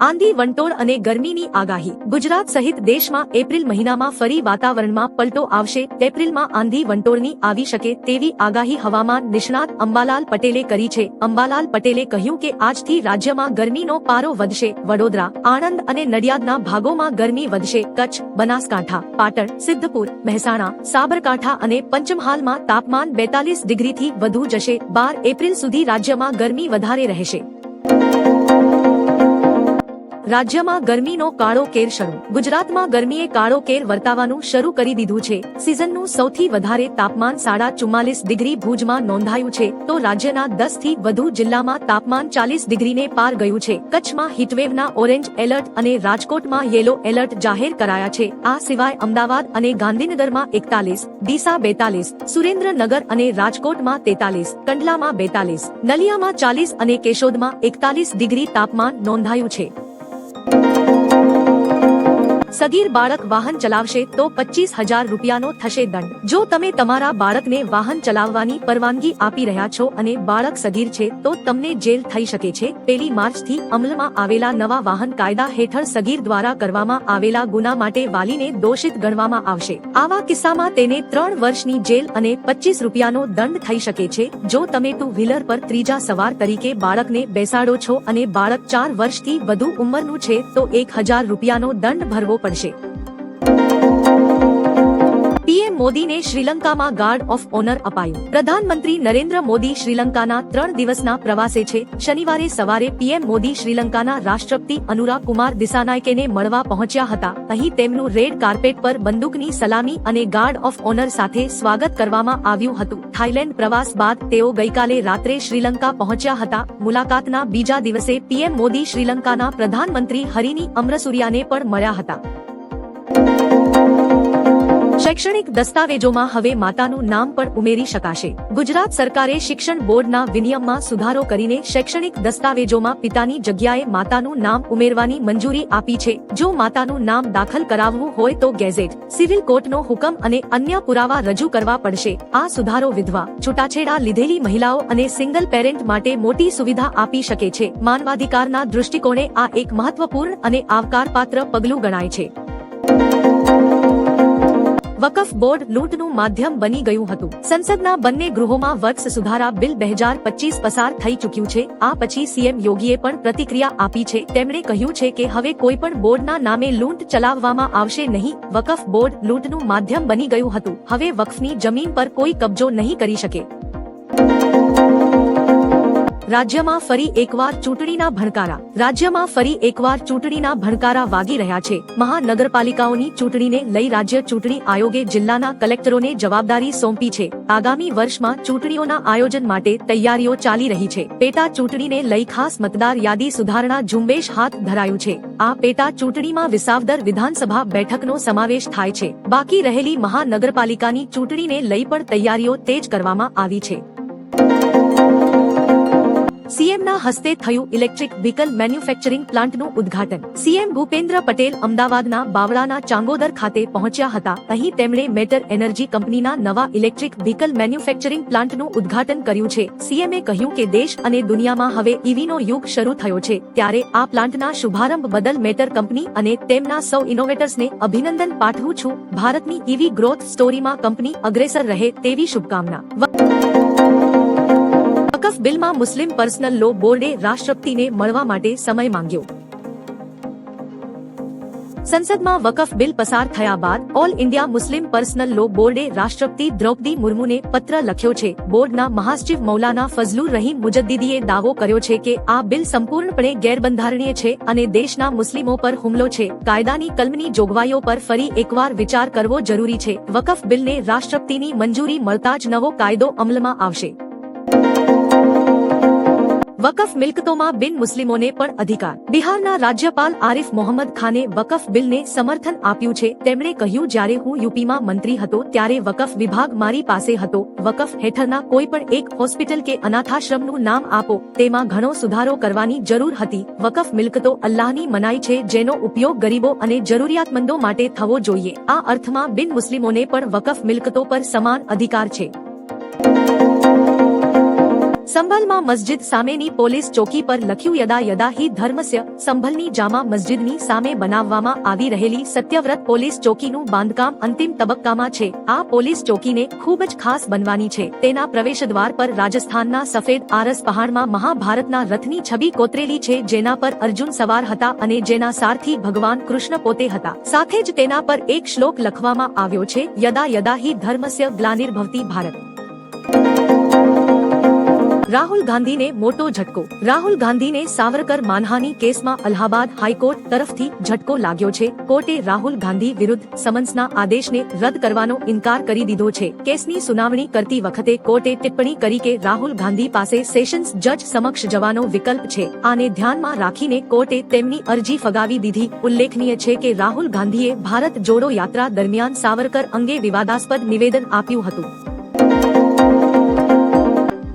આંધી વંટોળ અને ગરમીની આગાહી. ગુજરાત સહિત દેશમાં એપ્રિલ મહિનામાં ફરી વાતાવરણમાં પલટો આવશે. એપ્રિલમાં આંધી વંટોળની આવી શકે તેવી આગાહી હવામાન નિષ્ણાત અંબાલાલ પટેલે કરી છે. અંબાલાલ પટેલે કહ્યું કે આજથી રાજ્યમાં ગરમીનો પારો વધશે. વડોદરા, આણંદ અને નડિયાદના ભાગોમાં ગરમી વધશે. કચ્છ, બનાસકાંઠા, પાટણ, સિદ્ધપુર, મહેસાણા, સાબરકાંઠા અને પંચમહાલમાં તાપમાન બેતાલીસ ડિગ્રીથી વધુ જશે. બાર એપ્રિલ સુધી રાજ્યમાં ગરમી વધારે રહેશે. રાજ્યમાં ગરમીનો કાળો કેર શરૂ. ગુજરાતમાં ગરમીએ કાળો કેર વર્તાવાનું શરૂ કરી દીધું છે. સિઝનનું સૌથી વધારે તાપમાન સાડા ચુમ્માલીસ ડિગ્રી ભુજમાં નોંધાયું છે. તો રાજ્યના દસથી વધુ જિલ્લામાં તાપમાન ચાલીસ ડિગ્રીને પાર ગયું છે. કચ્છમાં હીટવેવના ઓરેન્જ એલર્ટ અને રાજકોટમાં યેલો એલર્ટ જાહેર કરાયા છે. આ સિવાય અમદાવાદ અને ગાંધીનગરમાં એકતાલીસ, ડીસા બેતાલીસ, સુરેન્દ્રનગર અને રાજકોટમાં તેતાલીસ, કંડલામાં બેતાલીસ, નલિયામાં ચાલીસ અને કેશોદમાં એકતાલીસ ડિગ્રી તાપમાન નોંધાયું છે. Thank you. સગીર બાળક વાહન ચલાવશે તો પચીસ હજાર રૂપિયાનો થશે દંડ. જો તમે તમારા બાળકને વાહન ચલાવવાની પરવાનગી આપી રહ્યા છો અને બાળક સગીર છે, તો તમને જેલ થઈ શકે છે. પેલી માર્ચથી અમલમાં આવેલા નવા વાહન કાયદા હેઠળ સગીર દ્વારા કરવામાં આવેલા ગુના માટે વાલીને દોષિત ગણવામાં આવશે. આવા કિસ્સામાં તેને ત્રણ વર્ષની જેલ અને પચીસ રૂપિયાનો દંડ થઈ શકે છે. જો તમે ટુ વ્હીલર પર ત્રીજા સવાર તરીકે બાળકને બેસાડો છો અને બાળક ચાર વર્ષથી વધુ ઉંમરનું છે, તો એક હજાર રૂપિયાનો દંડ ભરવો પડશે પીએમ મોદીને શ્રીલંકામાં ગાર્ડ ઓફ ઓનર અપાયું. પ્રધાનમંત્રી નરેન્દ્ર મોદી શ્રીલંકાના ત્રણ દિવસના પ્રવાસે છે. શનિવારે સવારે પીએમ મોદી શ્રીલંકાના રાષ્ટ્રપતિ અનુરા કુમાર દિસાનાયકેને મળવા પહોંચ્યા હતા. અહીં તેમનું રેડ કાર્પેટ પર બંદૂકની સલામી અને ગાર્ડ ઓફ ઓનર સાથે સ્વાગત કરવામાં આવ્યું હતું. થાઇલેન્ડ પ્રવાસ બાદ તેઓ ગઈકાલે રાત્રે શ્રીલંકા પહોંચ્યા હતા. મુલાકાતના બીજા દિવસે પીએમ મોદી શ્રીલંકાના પ્રધાનમંત્રી હરિની અમરસુરિયાને પણ મળ્યા હતા. શૈક્ષણિક દસ્તાવેજોમાં હવે માતાનું નામ પણ ઉમેરી શકાશે. ગુજરાત સરકારે શિક્ષણ બોર્ડના વિનિયમમાં સુધારો કરીને શૈક્ષણિક દસ્તાવેજોમાં પિતાની જગ્યાએ માતાનું નામ ઉમેરવાની મંજૂરી આપી છે. જો માતાનું નામ દાખલ કરાવવું હોય તો ગેઝેટ, સિવિલ કોર્ટનો હુકમ અને અન્ય પુરાવા રજૂ કરવા પડશે. આ સુધારો વિધવા, છૂટાછેડા લીધેલી મહિલાઓ અને સિંગલ પેરેન્ટ માટે મોટી સુવિધા આપી શકે છે. માનવાધિકારના દૃષ્ટિકોણે આ એક મહત્વપૂર્ણ અને આવકારપાત્ર પગલું ગણાય છે. વકફ બોર્ડ લૂંટનું માધ્યમ બની ગયું હતું. સંસદના બંને ગૃહોમાં વર્ષ સુધારા બિલ બે હજાર પચીસ પસાર થઈ ચૂક્યું છે. આ પછી સીએમ યોગીએ પણ પ્રતિક્રિયા આપી છે. તેમણે કહ્યું છે કે હવે કોઈ પણ બોર્ડના નામે લૂંટ ચલાવવામાં આવશે નહીં. વકફ બોર્ડ લૂંટનું માધ્યમ બની ગયું હતું. હવે વકફની જમીન પર કોઈ કબજો નહીં કરી શકે. રાજ્યમાં ફરી એકવાર ચૂંટણીના ભણકારા. રાજ્યમાં ફરી એકવાર ચૂંટણીના ભણકારા વાગી રહ્યા છે. મહાનગરપાલિકાઓની ચૂંટણીને લઈ રાજ્ય ચૂંટણી આયોગે જિલ્લાના કલેક્ટરોને જવાબદારી સોંપી છે. આગામી વર્ષમાં ચૂંટણીઓના આયોજન માટે તૈયારીઓ ચાલી રહી છે. પેટા ચૂંટણીને લઈ ખાસ મતદાર યાદી સુધારણા ઝુંબેશ હાથ ધરાયું છે. આ પેટા ચૂંટણીમાં વિસાવદર વિધાનસભા બેઠકનો સમાવેશ થાય છે. બાકી રહેલી મહાનગરપાલિકાની ચૂંટણીને લઈ પણ તૈયારીઓ તેજ કરવામાં આવી છે. સીએમના હસ્તે થયું ઇલેક્ટ્રિક વ્હીકલ મેન્યુફેક્ચરિંગ પ્લાન્ટનું ઉદ્ઘાટન. સીએમ ભૂપેન્દ્ર પટેલ અમદાવાદના બાવળાના ચાંગોદર ખાતે પહોંચ્યા હતા. અહીં તેમણે મેટર એનર્જી કંપનીના નવા ઇલેક્ટ્રિક વ્હીકલ મેન્યુફેક્ચરિંગ પ્લાન્ટનું ઉદ્ઘાટન કર્યું છે. સીએમએ કહ્યું કે દેશ અને દુનિયામાં હવે ઈવીનો યુગ શરૂ થયો છે. ત્યારે આ પ્લાન્ટના શુભારંભ બદલ મેટર કંપની અને તેમના સૌ ઇનોવેટર્સને અભિનંદન પાઠવું છું. ભારતની ઈવી ગ્રોથ સ્ટોરીમાં કંપની અગ્રેસર રહે તેવી શુભકામના. વકફ બિલમાં મુસ્લિમ પર્સનલ લો બોર્ડે રાષ્ટ્રપતિને મળવા માટે સમય માંગ્યો. સંસદમાં વકફ બિલ પસાર થયા બાદ all India Muslim personal law બોર્ડે રાષ્ટ્રપતિ દ્રૌપદી મુર્મુને પત્ર લખ્યો છે. બોર્ડના મહાસચિવ મૌલાના ફઝલુર રહીમ મુજદ્દીદીએ દાવો કર્યો છે કે આ બિલ સંપૂર્ણપણે ગેરબંધારણીય છે અને દેશના મુસ્લિમો પર હુમલો છે. કાયદાની કલમની જોગવાઈઓ પર ફરી એકવાર વિચાર કરવો જરૂરી છે. વકફ બિલને રાષ્ટ્રપતિની મંજૂરી મળતા જ નવો કાયદો અમલમાં આવશે. વકફ મિલકતોમાં બિન મુસ્લિમોને પણ અધિકાર. બિહારના રાજ્યપાલ આરિફ મોહમ્મદ ખાને વકફ બિલને સમર્થન આપ્યું છે. તેમણે કહ્યું, જ્યારે હું યુપીમાં મંત્રી હતો, ત્યારે વકફ વિભાગ મારી પાસે હતો. વકફ હેઠળના કોઈ પણ એક હોસ્પિટલ કે અનાથાશ્રમનું નામ આપો. તેમાં ઘણો સુધારો કરવાની જરૂર હતી. વકફ મિલકતો અલ્લાહની મનાઈ છે, જેનો ઉપયોગ ગરીબો અને જરૂરિયાતમંદો માટે થવો જોઈએ. આ અર્થમાં બિન મુસ્લિમોને પણ વકફ મિલકતો પર સમાન અધિકાર છે. સંભલમાં મસ્જિદ સામેની પોલીસ ચોકી પર લખ્યું, યદા યદા હિ ધર્મસ્ય. સંભલની જામા મસ્જિદની સામે બનાવવામાં આવી રહેલી સત્યવ્રત પોલીસ ચોકીનું બાંધકામ અંતિમ તબક્કામાં છે. આ પોલીસ ચોકીને ખૂબ જ ખાસ બનવાની છે. તેના પ્રવેશદ્વાર પર રાજસ્થાનના સફેદ આરસ પહાડમાં મહાભારતના રથની છબી કોતરેલી છે, જેના પર અર્જુન સવાર હતા અને જેના સારથી ભગવાન કૃષ્ણ પોતે હતા. સાથે જ તેના પર એક શ્લોક લખવામાં આવ્યો છે, યદા યદા હિ ધર્મસ્ય ગ્લાનિર્ભવતી ભારત. રાહુલ ગાંધીને મોટો ઝટકો. રાહુલ ગાંધીને સાવરકર માનહાની કેસમાં અલ્હાબાદ હાઈકોર્ટ તરફથી ઝટકો લાગ્યો છે. કોર્ટે રાહુલ ગાંધી વિરુદ્ધ સમન્સના આદેશને રદ કરવાનો ઇનકાર કરી દીધો છે. કેસની સુનાવણી કરતી વખતે કોર્ટે ટિપ્પણી કરી કે રાહુલ ગાંધી પાસે સેશન્સ જજ સમક્ષ જવાનો વિકલ્પ છે. આને ધ્યાનમાં રાખીને કોર્ટે તેમની અરજી ફગાવી દીધી. ઉલ્લેખનીય છે કે રાહુલ ગાંધીએ ભારત જોડો યાત્રા દરમિયાન સાવરકર અંગે વિવાદાસ્પદ નિવેદન આપ્યું હતું.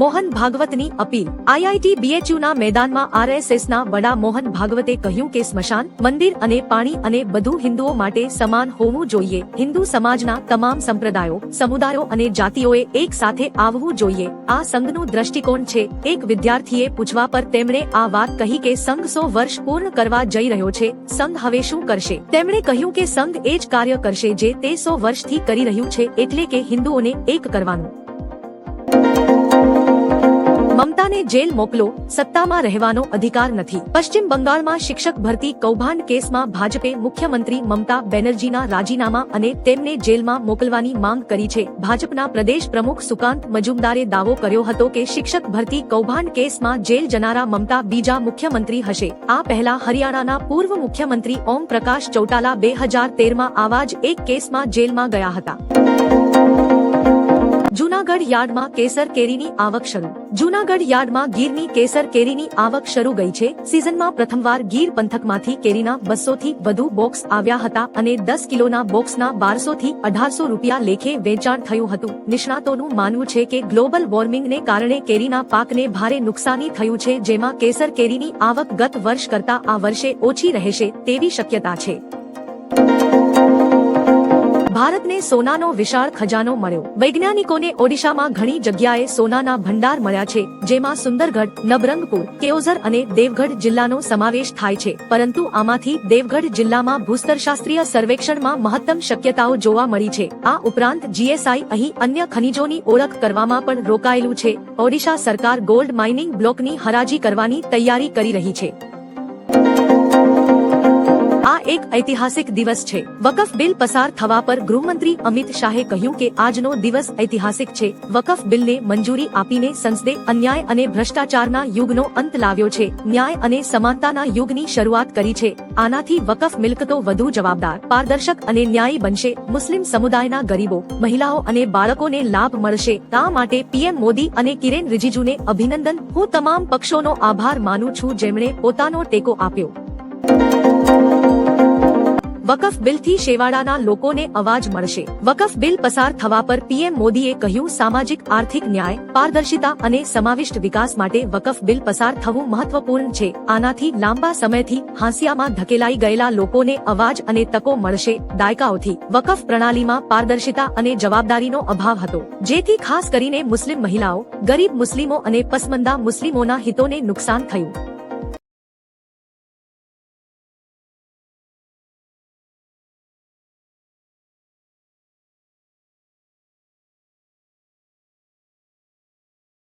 મોહન ભાગવતની અપીલ. આઈઆઈટી બીએચયુના મેદાનમાં આરએસએસના વડા મોહન ભાગવતે કહ્યું કે સ્મશાન, મંદિર અને પાણી અને બધું હિન્દુઓ માટે સમાન હોવું જોઈએ. હિન્દુ સમાજના તમામ સંપ્રદાયો, સમુદાયો અને જાતિઓએ એક સાથે આવવું જોઈએ. આ સંઘનું દ્રષ્ટિકોણ છે. એક વિદ્યાર્થીએ પૂછવા પર તેમણે આ વાત કહી કે સંઘ સો વર્ષ પૂર્ણ કરવા જઈ રહ્યો છે. સંઘ હવે શું કરશે? તેમણે કહ્યું કે સંઘ એ જ કાર્ય કરશે જે તે સો વર્ષથી કરી રહ્યું છે, એટલે કે હિન્દુઓને એક કરવાનું. મમતાને જેલ મોકલો, સત્તામાં રહેવાનો અધિકાર નથી. પશ્ચિમ બંગાળમાં શિક્ષક ભરતી કૌભાંડ કેસમાં ભાજપે મુખ્યમંત્રી મમતા બેનર્જીના રાજીનામા અને તેમને જેલમાં મોકલવાની માંગ કરી છે. ભાજપના પ્રદેશ પ્રમુખ સુકાંત મજુમદારે દાવો કર્યો હતો કે શિક્ષક ભરતી કૌભાંડ કેસમાં જેલ જનારા મમતા બીજા મુખ્યમંત્રી હશે. આ પહેલા હરિયાણાના પૂર્વ મુખ્યમંત્રી ઓમ પ્રકાશ ચૌટાલા બે હજાર તેરમાં આવા જ એક કેસમાં જેલમાં ગયા હતા. જૂનાગઢ યાર્ડમાં કેસર કેરીની આવક શરૂ. જૂનાગઢ યાર્ડમાં ગીરની કેસર કેરીની આવક શરૂ ગઈ છે. સિઝનમાં પ્રથમવાર ગીર પંથકમાંથી કેરીના બસો થી વધુ બોક્સ આવ્યા હતા અને દસ કિલોના બોક્સના બારસો થી અઢારસો રૂપિયા લેખે વેચાણ થયું હતું. નિષ્ણાતોનું માનવું છે કે ગ્લોબલ વોર્મિંગને કારણે કેરીના પાકને ભારે નુકસાની થયું છે, જેમાં કેસર કેરીની આવક ગત વર્ષ કરતા આ વર્ષે ઓછી રહેશે તેવી શક્યતા છે. ભારતને સોનાનો વિશાળ ખજાનો મળ્યો. વૈજ્ઞાનિકોને ઓડિશામાં ઘણી જગ્યાએ સોનાના ભંડાર મળ્યા છે, જેમાં સુંદરગઢ નબરંગપુર કેઓઝર અને દેવગઢ જિલ્લાનો સમાવેશ થાય છે. પરંતુ આમાંથી દેવગઢ જિલ્લામાં ભૂસ્તરશાસ્ત્રીય સર્વેક્ષણમાં મહત્તમ શક્યતાઓ જોવા મળી છે. આ ઉપરાંત જીએસઆઈ અહીં અન્ય ખનિજોની ઓળખ કરવામાં પણ રોકાયેલું છે. ઓડિશા સરકાર ગોલ્ડ માઇનિંગ બ્લોકની હરાજી કરવાની તૈયારી કરી રહી છે. આ એક ઐતિહાસિક દિવસ છે. વકફ બિલ પસાર થવા પર ગૃહમંત્રી અમિત શાહે કહ્યું કે આજનો દિવસ ઐતિહાસિક છે. વકફ બિલને મંજૂરી આપીને સંસદે અન્યાય અને ભ્રષ્ટાચારના યુગનો અંત લાવ્યો છે. ન્યાય અને સમાનતાના યુગની શરૂઆત કરી છે. આનાથી વકફ મિલકતો વધુ જવાબદાર, પારદર્શક અને ન્યાયી બનશે. મુસ્લિમ સમુદાયના ગરીબો, મહિલાઓ અને બાળકોને લાભ મળશે. આ માટે પીએમ મોદી અને કિરેન રિજિજુને અભિનંદન. હું તમામ પક્ષોનો આભાર માનું છું જેમણે પોતાનો ટેકો આપ્યો. વકફ બિલથી શેવાડાના લોકોને અવાજ મળશે. વકફ બિલ પસાર થવા પર પીએમ મોદીએ કહ્યું, સામાજિક, આર્થિક ન્યાય, પારદર્શિતા અને સમાવિષ્ટ વિકાસ માટે વકફ બિલ પસાર થવું મહત્વપૂર્ણ છે. આનાથી લાંબા સમયથી હાંસિયામાં ધકેલાઈ ગયેલા લોકોને અવાજ અને તકો મળશે. દાયકાઓથી વકફ પ્રણાલીમાં પારદર્શિતા અને જવાબદારીનો અભાવ હતો, જેથી ખાસ કરીને મુસ્લિમ મહિલાઓ, ગરીબ મુસ્લિમો અને પસમંદા મુસ્લિમોના હિતોને નુકસાન થયું.